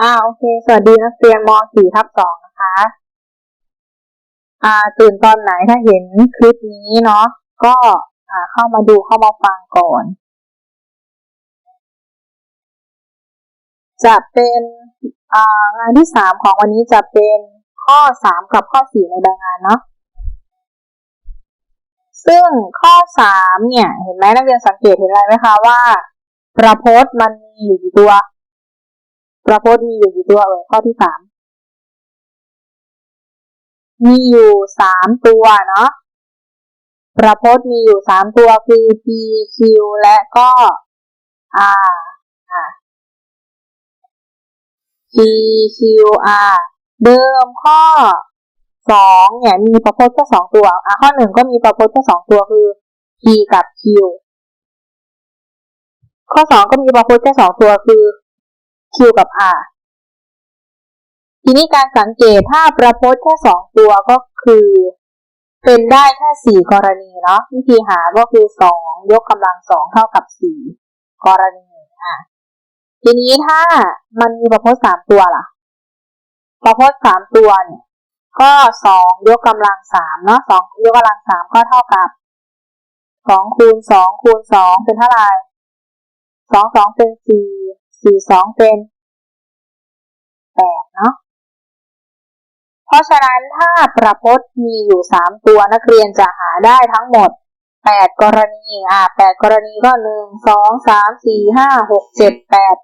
อ่าโอเค สวัสดีนักเรียนม .4 ทับ2นะคะ อ่าตื่นตอนไหนถ้าเห็นคลิปนี้เนาะก็อ่าเข้ามาดูเข้ามาฟังก่อน จะเป็นอ่างานที่สามของวันนี้จะเป็นข้อสามกับข้อสี่ในใบงานเนาะซึ่งข้อสามเนี่ย เห็นไหมนักเรียนสังเกตเห็นอะไรไหมคะว่า ประพจน์มันมีอยู่กี่ตัว ประพจน์มีอยู่กี่ตัวเอ่ยข้อที่สามมีอยู่สามตัวเนาะประพจน์มีอยู่สามตัวคือ p q และก็ r p q r เดิมข้อสองเนี่ยมีประพจน์แค่สองตัวอะข้อหนึ่งก็มีประพจน์แค่สองตัวคือ p กับ q ข้อสองก็มีประพจน์แค่สองตัวคือ q กับ r ทีนี้การสังเกตถ้าประพจน์แค่สองตัวก็คือ เป็นได้แค่สี่กรณีเนาะวิธีหาก็คือสองยกกำลังสองเท่ากับสี่กรณีอะทีนี้ถ้ามันมีประพจน์สามตัวล่ะ ประพจน์สามตัวเนี่ยก็สองยกกำลังสามเนาะสองยกกำลังสามก็เท่ากับสองคูณสองคูณสองเป็นเท่าไหร่สองสองเป็นสี่ สี่สองเป็นแปดเนาะเพราะฉะนั้นถ้าประพจน์มีอยู่สามตัวนักเรียนจะหาได้ทั้งหมดแปดกรณีอ่าแปดกรณีก็หนึ่งสองสามสี่ห้าหกเจ็ดแปด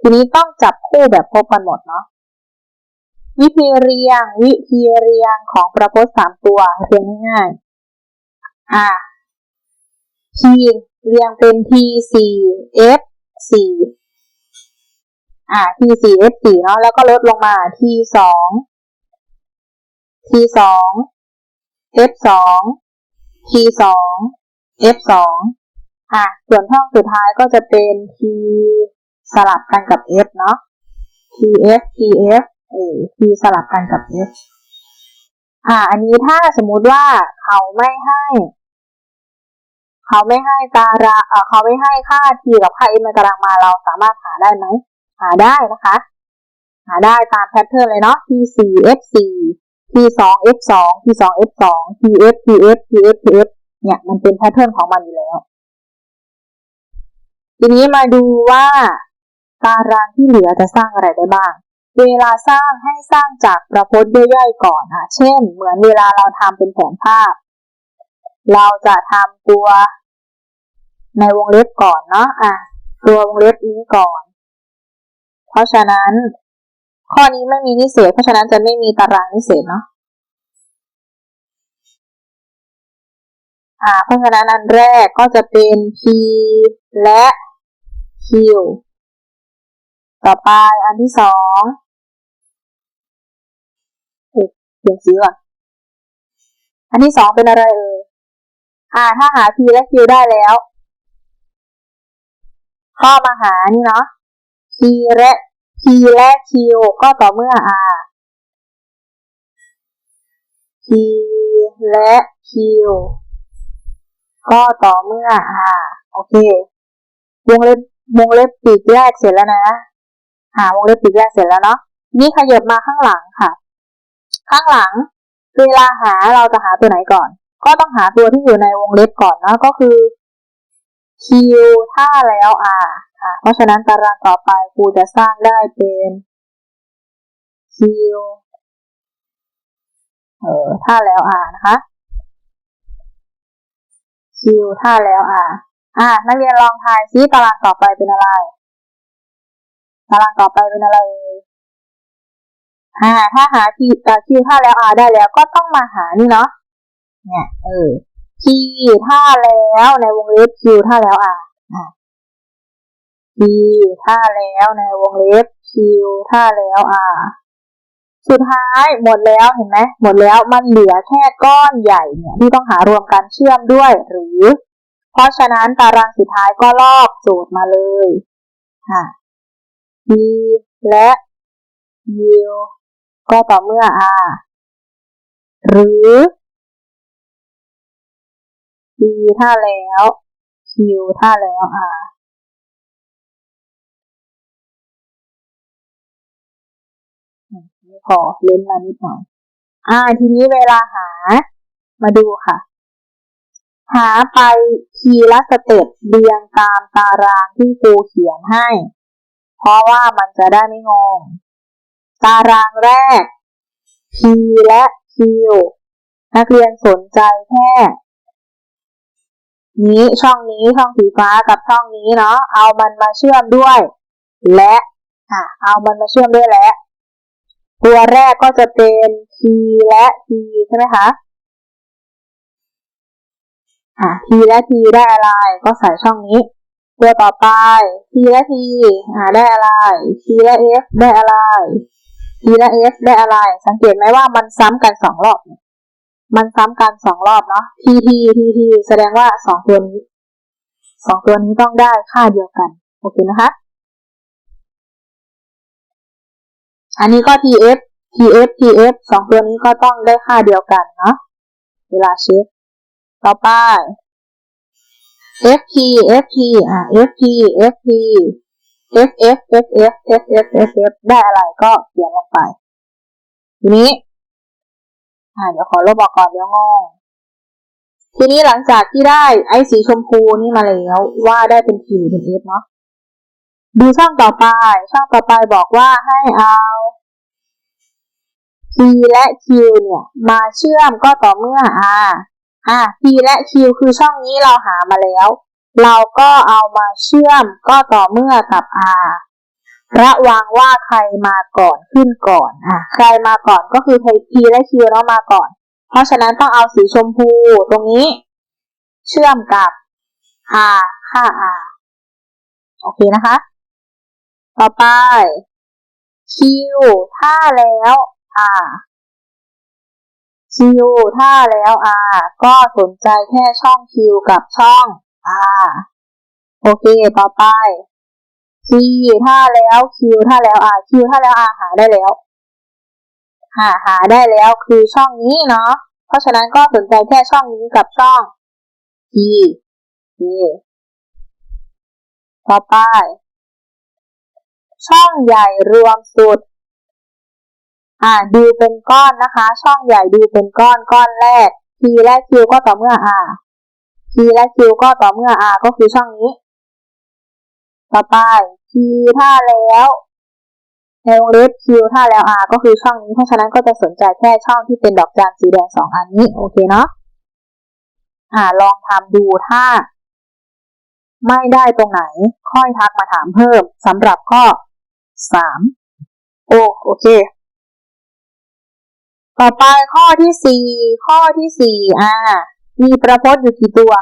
ทีนี้ต้องจับคู่แบบครบกันหมดเนาะวิธีเรียง วิธีเรียงของประพจน์สามตัวเรียงง่ายๆอ่า T เรียงเป็น T สี่ F สี่ อ่า T สี่ F สี่เนาะแล้วก็ลดลงมา T สอง T สอง F สอง T สอง F สองอะส่วนห้องสุดท้ายก็จะเป็น T สลับกันกับ F เนาะ TF TF เออ T สลับกันกับ F อ่า อันนี้ถ้าสมมุติว่าเขาไม่ให้ เขาไม่ให้ตาราเออเขาไม่ให้ค่า T กับค่า F ในตารางมาเราสามารถหาได้ไหมาได้นะคะ หาได้ตามแพทเทิร์นเลยเนาะ T สี่ F สี่ T สอง F สอง T สอง F สอง TF TF TF TF เนี่ยมันเป็นแพทเทิร์นของมันอยู่แล้ว ทีนี้มาดูว่าตารางที่เหลือจะสร้างอะไรได้บ้าง เวลาสร้างให้สร้างจากประพจน์ย่อยๆก่อนอะเช่น เหมือนเวลาเราทำเป็นแผนภาพ เราจะทำตัวในวงเล็บก่อนเนาะอะ ตัววงเล็บนี้ก่อน เพราะฉะนั้น ข้อนี้ไม่มีนิเศษ เพราะฉะนั้นจะไม่มีตารางนิเศษเนาะอ่าเพราะฉะนั้นอันแรกก็จะเป็น p และ q ต่อไปอันที่สองเปลี่ยนสีก่อน อันที่สองเป็นอะไรเอ่ย อ่า ถ้าหา p และ q ได้แล้วก็มาหานี่เนาะ p และ p และ q ก็ต่อเมื่อ r p และ q ก็ต่อเมื่อ r โอเควงเล็บวงเล็บปีกแรกเสร็จแล้วนะหาวงเล็บปีกแรกเสร็จแล้วเนาะนี่ขยับมาข้างหลังค่ะ ข้างหลังเวลาหาเราจะหาตัวไหนก่อน ก็ต้องหาตัวที่อยู่ในวงเล็บก่อนนะก็คือ q ถ้าแล้ว r อะ เพราะฉะนั้นตารางต่อไปครูจะสร้างได้เป็น q เออถ้าแล้ว r นะคะ q ถ้าแล้ว r อะนักเรียนลองทายซิตารางต่อไปเป็นอะไร ตารางต่อไปเป็นอะไรอ่าถ้าหา q อ่า q ถ้าแล้ว r ได้แล้วก็ต้องมาหานี่เนาะเนี่ยเออ q ถ้าแล้วในวงเล็บ q ถ้าแล้ว r อ่า q ถ้าแล้วในวงเล็บ q ถ้าแล้ว r สุดท้ายหมดแล้วเห็นไหมหมดแล้วมันเหลือแค่ก้อนใหญ่เนี่ยที่ต้องหารวมกันเชื่อมด้วยหรือ เพราะฉะนั้นตารางสุดท้ายก็ลอกโจทย์มาเลยค่ะ b และ u ก็ต่อเมื่อ r หรือ b ถ้าแล้ว q ถ้าแล้ว r พอเล่นมานิดหน่อย อ่า ทีนี้เวลาหา มาดูค่ะ หาไปทีละสเต็ปเรียงตามตารางที่ครูเขียนให้ เพราะว่ามันจะได้ไม่งง ตารางแรก P และ Q นักเรียนสนใจแค่นี้ช่องนี้ช่องสีฟ้ากับช่องนี้เนาะเอามันมาเชื่อมด้วย และอะเอามันมาเชื่อมด้วยและ ตัวแรกก็จะเป็น T และ T ใช่ไหมคะอะ T และ T ได้อะไร ก็ใส่ช่องนี้ ตัวต่อไป T และ T อ่าได้อะไร T และ F ได้อะไร T และ F ได้อะไร สังเกตไหมว่ามันซ้ำกันสองรอบ มันซ้ำกันสองรอบเนาะ T T T T แสดงว่าสองตัวนี้สองตัวนี้ต้องได้ค่าเดียวกัน โอเคนะคะ อันนี้ก็ TF TF TF สองตัวนี้ก็ต้องได้ค่าเดียวกันเนาะเวลาเช็ค ต่อไป FT FT อ่า FT FT FF FF FF FF ได้อะไรก็เขียนลงไป ทีนี้ อ่า เดี๋ยวขอลบออกก่อนเดี๋ยวงง ทีนี้หลังจากที่ได้ไอ้สีชมพูนี่มาแล้วว่าได้เป็น T เป็น F เนาะ ดูช่องต่อไป ช่องต่อไปบอกว่าให้เอา P และ Q เนี่ย มาเชื่อมก็ต่อเมื่อ R อ่า P และ Q คือช่องนี้เราหามาแล้ว เราก็เอามาเชื่อมก็ต่อเมื่อกับ R ระวังว่าใครมาก่อนขึ้นก่อนอะใครมาก่อนก็คือ P และ Q เนาะมาก่อน เพราะฉะนั้นต้องเอาสีชมพูตรงนี้ เชื่อมกับ R ค่า R โอเคนะคะ ต่อไป Q ถ้าแล้ว R Q ถ้าแล้ว R ก็สนใจแค่ช่อง Q กับช่อง R โอเค ต่อไป Q ถ้าแล้ว Q ถ้าแล้ว R Q ถ้าแล้ว R หาได้แล้ว หาหาได้แล้วคือช่องนี้เนาะ เพราะฉะนั้นก็สนใจแค่ช่องนี้กับช่อง T โอเคต่อไป ช่องใหญ่รวมสุด อ่าดูเป็นก้อนนะคะ ช่องใหญ่ดูเป็นก้อนก้อนแรก P และ Q ก็ต่อเมื่อ R P และ Q ก็ต่อเมื่อ R ก็คือช่องนี้ ต่อไป P ถ้าแล้วในวงเล็บ Q ถ้าแล้ว R ก็คือช่องนี้ เพราะฉะนั้นก็จะสนใจแค่ช่องที่เป็นดอกจันสีแดงสองอันนี้ โอเคเนาะ อ่า ลองทำดูถ้า ไม่ได้ตรงไหน ค่อยทักมาถามเพิ่มสำหรับข้อ สามโอโอเค ต่อไปข้อที่สี่ข้อที่สี่อ่า มีประพจน์อยู่กี่ตัว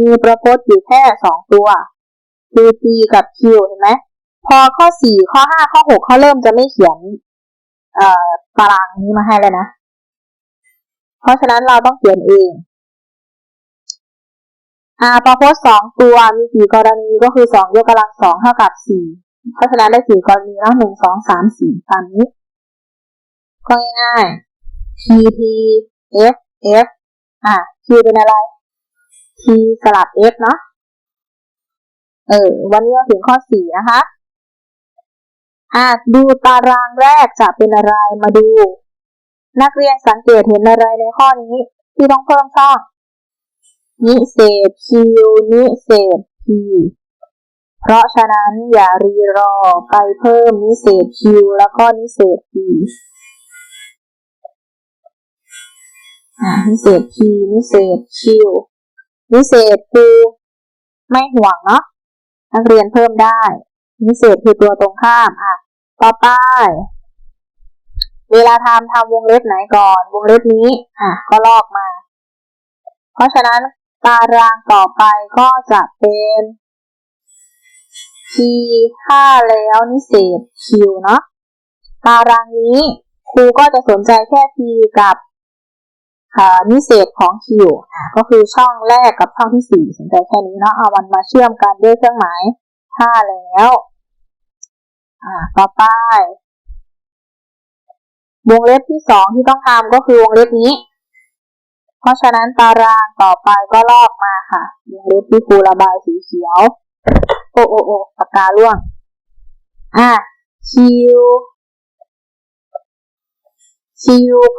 มีประพจน์อยู่แค่สองตัวคือ P กับ Q เห็นไหมพอข้อสี่ข้อห้าข้อหกเขาเริ่มจะไม่เขียน เอ่อตารางนี้มาให้แล้วนะ เพราะฉะนั้นเราต้องเขียนเองอ่าประพจน์สองตัวมีกี่กรณีก็คือสองยกกำลังสองเท่ากับสี่ เพราะฉะนั้นได้สี่กรณีแล้วหนึ่งสองสามสี่ตามนี้ก็ง่ายๆ P P F F อะ Q เป็นอะไร T สลับ F เนาะเออ วันนี้เราถึงข้อสี่นะคะอะดูตารางแรกจะเป็นอะไรมาดู นักเรียนสังเกตเห็นอะไรในข้อนี้ ที่ต้องเพิ่มช่องนิเศษ Q นิเศษ P เพราะฉะนั้นอย่ารีรอไปเพิ่มนิเศษ Q แล้วก็นิเศษ P นิเศษ P นิเศษ Q นิเศษคือไม่ห่วงเนาะนักเรียนเพิ่มได้ นิเศษคือตัวตรงข้ามอะต่อไป เวลาทำทำวงเล็บไหนก่อน วงเล็บนี้อะก็ลอกมา เพราะฉะนั้นตารางต่อไปก็จะเป็น P ค่าแล้วนิเศษ Q เนาะตารางนี้ครูก็จะสนใจแค่ P กับนิเศษของ Q ก็คือช่องแรกกับช่องที่สี่สนใจแค่นี้เนาะเอามันมาเชื่อมกันด้วยเครื่องหมายค่าแล้วอ่าต่อไป วงเล็บที่สองที่ต้องทำก็คือวงเล็บนี้ เพราะฉะนั้นตารางต่อไปก็ลอกมาค่ะ วงเล็บที่ครูระบายสีเขียว โอโอโอปากกาล่วง อะ Q Q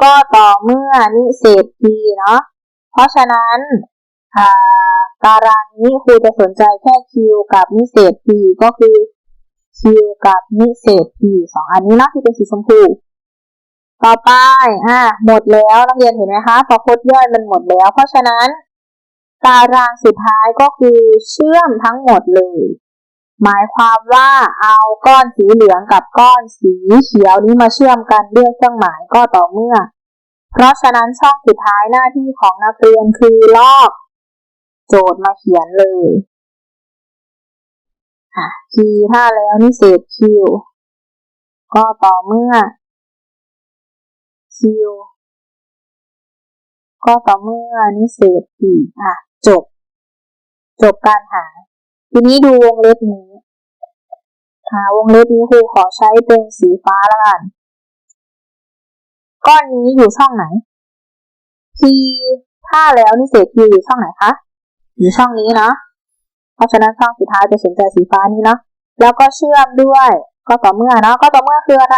ก็ต่อเมื่อนิเศษ P เนาะ เพราะฉะนั้นอ่าตารางนี้ครูจะสนใจแค่ Q กับนิเศษ P ก็คือ Q กับนิเศษ P สองอันนี้เนาะที่เป็นสีชมพู ต่อไป อ่าหมดแล้วนักเรียนเห็นไหมคะ พอโคดย่อยมันหมดแล้ว เพราะฉะนั้น ตารางสุดท้ายก็คือเชื่อมทั้งหมดเลย หมายความว่าเอาก้อนสีเหลืองกับก้อนสีเขียวนี้มาเชื่อมกันด้วยเครื่องหมายก็ต่อเมื่อ เพราะฉะนั้นช่องสุดท้ายหน้าที่ของนักเรียนคือลอก โจทย์มาเขียนเลยอะ P ถ้าแล้วนี่เศษ Q ก็ต่อเมื่อ Q ก็ต่อเมื่อนิเศษ P อะ จบ จบการหา ทีนี้ดูวงเล็บนี้หาวงเล็บนี้ครูขอใช้เป็นสีฟ้าล้วกัน ก้อนนี้อยู่ช่องไหน P ถ้าแล้วนิเศษ Q อยู่ช่องไหนคะ อยู่ช่องนี้เนาะเพราะฉะนั้นช่องสุดท้ายจะสนใจสีฟ้านี้เนาะแล้วก็เชื่อมด้วย ก็ต่อเมื่อเนาะ ก็ต่อเมื่อคืออะไร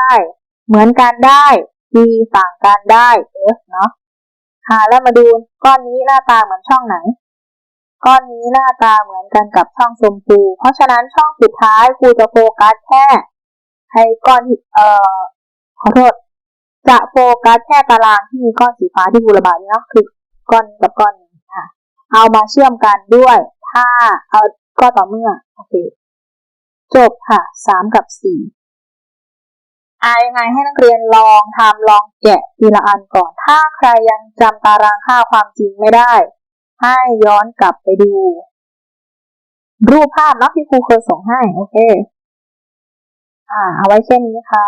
เหมือนกันได้ P ต่างกันได้ F เนาะ ค่ะ แล้วมาดูก้อนนี้หน้าตาเหมือนช่องไหน ก้อนนี้หน้าตาเหมือนกันกับช่องชมพู เพราะฉะนั้นช่องสุดท้ายครูจะโฟกัสแค่ให้ก้อนที่เอ่อขอโทษ จะโฟกัสแค่ตารางที่มีก้อนสีฟ้าที่ครูระบายนี้เนาะคือก้อนกับก้อนนี้ค่ะ เอามาเชื่อมกันด้วย ถ้าเอาก็ต่อเมื่อโอเคจบค่ะสามกับสี่อายังไงให้นักเรียนลองทำลองแกะทีละอันก่อน ถ้าใครยังจำตารางค่าความจริงไม่ได้ ให้ย้อนกลับไปดู รูปภาพเนาะที่ครูเคยส่งให้ โอเค อ่า เอาไว้เช่นนี้ค่ะ